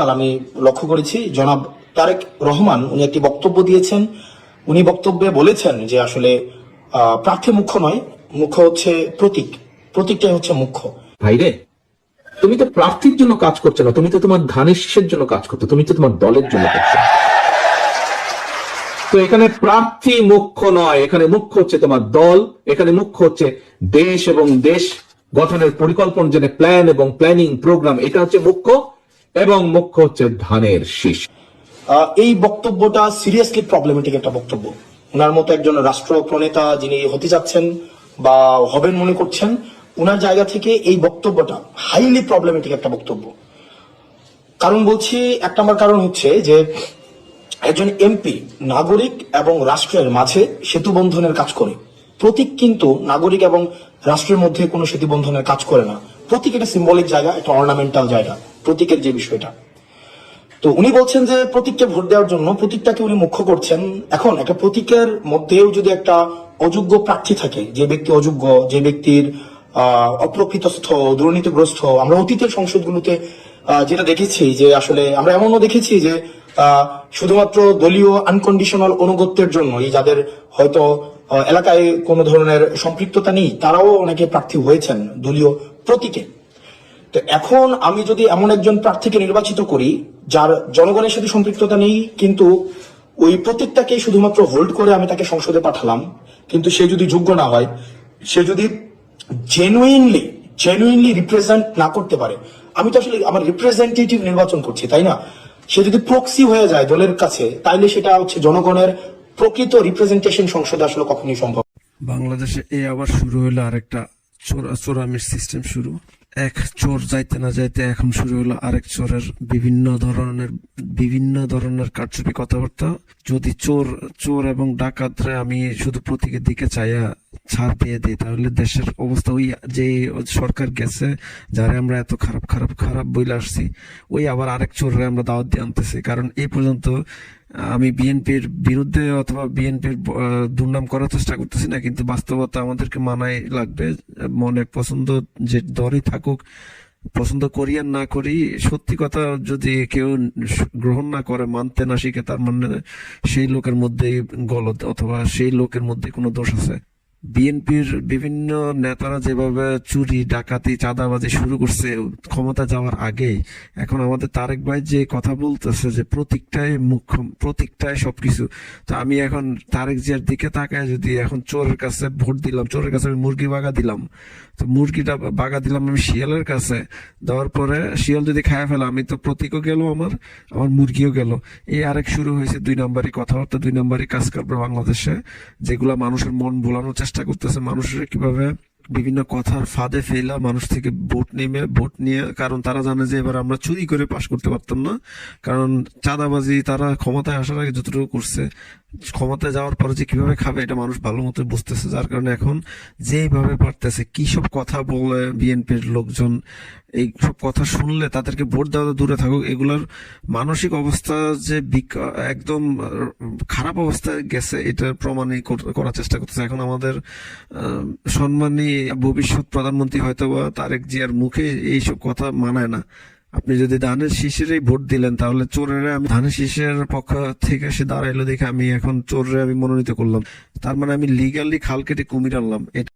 গতকাল আমি লক্ষ্য করেছি, জনাব তারেক রহমান উনি একটি বক্তব্য দিয়েছেন। উনি বক্তব্যে বলেছেন যে আসলে প্রার্থী মুখ্য নয়, মুখ্য হচ্ছে প্রতীক। প্রতীকটাই হচ্ছে মুখ্য। ভাইরে তুমি তো প্রার্থীর জন্য কাজ করছ না, তুমি তো তোমার ধানের শীষের জন্য কাজ করছ, তুমি তো তোমার দলের জন্য করছ। তো এখানে প্রার্থী মুখ্য নয়, এখানে মুখ্য হচ্ছে তোমার দল, এখানে মুখ্য হচ্ছে দেশ এবং দেশ গঠনের পরিকল্পনা যেটা প্ল্যান এবং প্ল্যানিং প্রোগ্রাম এটা হচ্ছে মুখ্য। এবং মুখ্য হচ্ছে ধানের শীষ। এই বক্তব্যটা সিরিয়াসলি প্রবলেমেটিক একটা বক্তব্য। ওনার মতো একজন রাষ্ট্র প্রণেতা যিনি হতে যাচ্ছেন বা হবেন মনে করছেন ওনার জায়গা থেকে এই বক্তব্যটা হাইলি প্রবলেমেটিক একটা বক্তব্য। কারণ বলছি, এক নম্বর কারণ হচ্ছে যে একজন এমপি নাগরিক এবং রাষ্ট্রের মাঝে সেতু বন্ধনের কাজ করে। প্রতীক কিন্তু নাগরিক এবং রাষ্ট্রের মধ্যে কোনো সেতু বন্ধনের কাজ করে না। প্রতীক একটা সিম্বলিক জায়গা, একটা অর্নামেন্টাল জায়গা। প্রতীকের যে বিষয়টা। তো উনি বলছেন যে প্রতীককে ভোট দেওয়ার জন্য প্রতীকটাকে উনি মুখ্য করছেন। এখন একটা প্রতীকের মধ্যেও যদি একটা অযোগ্য প্রার্থী থাকে, যে ব্যক্তি অযোগ্য, যে ব্যক্তির অপ্রকৃতস্থ, দুর্নীতিগ্রস্ত, আমরা অতীতের সংসদগুলোতে যেটা দেখেছি যে আসলে আমরা এমনও দেখেছি যে শুধুমাত্র দলীয় আনকন্ডিশনাল অনুগত্যের জন্য, এই যাদের হয়তো এলাকায় কোনো ধরনের সম্পৃক্ততা নেই, তারাও অনেকে প্রার্থী হয়েছেন দলীয় প্রতীকে। তো এখন আমি যদি এমন একজন প্রার্থীকে নির্বাচিত করি, যার জনগণের সাথে সম্পৃক্ততা নেই, কিন্তু ওই প্রত্যেকটাকে শুধুমাত্র হোল্ড করে আমি তাকে সংসদে পাঠালাম, কিন্তু সে যদি যোগ্য না হয়, সে যদি জেনুইনলি জেনুইনলি রিপ্রেজেন্ট না করতে পারে, আমি তো আসলে আমার রিপ্রেজেন্টেটিভ নির্বাচন করছি, তাই না? সে যদি প্রক্সি হয়ে যায় দলের কাছে, তাইলে সেটা হচ্ছে জনগণের প্রকৃত রিপ্রেজেন্টেশন সংসদে আসলে কখনোই সম্ভব বাংলাদেশে এই আবার শুরু হলো আরেকটা চোরা, চোরামির সিস্টেম শুরু। এক চোর যাইতে না যাইতে এখন শুরু হলো আরেক চোরের বিভিন্ন ধরনের বিভিন্ন ধরনের কারচুপি কথাবার্তা। যদি চোর চোর এবং ডাকাতরা আমি শুধু প্রতীকের দিকে চাইয়া ছাড় দিয়ে দিই, তাহলে দেশের অবস্থা ওই যে সরকার গেছে, যারা আমরা এত খারাপ খারাপ খারাপ বইলে আসছি, ওই আবার আরেক চোররে আমরা দাওয়াত দিয়ে আনতেছি। কারণ এই পর্যন্ত আমি বিএনপির বিরুদ্ধে অথবা বিএনপির দুর্নাম করার চেষ্টা করতেছি না, কিন্তু বাস্তবতা আমাদেরকে মানাই লাগবে। মনে পছন্দ যে দরই থাকুক, পছন্দ করি আর না করি, সত্যি কথা যদি কেউ গ্রহণ না করে, মানতে না শিখে, তার মানে সেই লোকের মধ্যে গলত অথবা সেই লোকের মধ্যে কোনো দোষ আছে। বিএনপির বিভিন্ন নেতারা যেভাবে চুরি, ডাকাতি, চাঁদাবাজি শুরু করছে, ক্ষমতা যাওয়ার আগেই এখন আমাদের তারেক ভাই যে কথা বলতেছে যে প্রতীকটাই মুখ্য প্রতীকটাই সবকিছু। তো আমি এখন তারেক জিয়ার দিকে তাকায় যদি এখন চোরের কাছে ভোট দিলাম, চোরের কাছে আমি মুরগি বাগা দিলাম, তো মুরগিটা বাগা দিলাম আমি শিয়ালের কাছে, দেওয়ার পরে শিয়াল যদি খায় ফেলে, আমি তো প্রতীকও গেল আমার আমার মুরগিও গেল। এই আরেক শুরু হয়েছে দুই নম্বরই কথাবার্তা, দুই নম্বরই কাজ করবে বাংলাদেশে, যেগুলা মানুষের মন ভোলানোর চেষ্টা করতেছে মানুষের কীভাবে বিভিন্ন কথার ফাঁদে ফেলা মানুষ থেকে ভোট নেমে, ভোট নিয়ে কারণ তারা জানে যে এবার আমরা চুরি করে পাশ করতে পারতাম না। কারণ চাঁদাবাজি তারা ক্ষমতায় আসার আগে যতটুকু করছে ক্ষমতায় যাওয়ার পরে যে কীভাবে খাবে, এটা মানুষ ভালো মতো বুঝতেছে। যার কারণে এখন যেইভাবে পারতেছে, কি সব কথা বলে বিএনপির লোকজন, এই সব কথা শুনলে তাদেরকে ভোট দেওয়া দূরে থাকুক, এগুলোর মানসিক অবস্থা যে একদম খারাপ অবস্থায় গেছে এটা প্রমাণই করার চেষ্টা করতেছে। এখন আমাদের সম্মানী ভবিষ্যৎ প্রধানমন্ত্রী হয়তো বা তারেক জিয়ার মুখে এইসব কথা মানায় না। আপনি যদি ধানের শিশিরেই ভোট দিলেন, তাহলে চোরেরা আমি ধানের শিশিরের পক্ষ থেকে সে দাঁড়াইলো দেখে আমি এখন চোরের আমি মনোনীত করলাম। তার মানে আমি লিগালি খাল কেটে কুমির আনলাম। এটা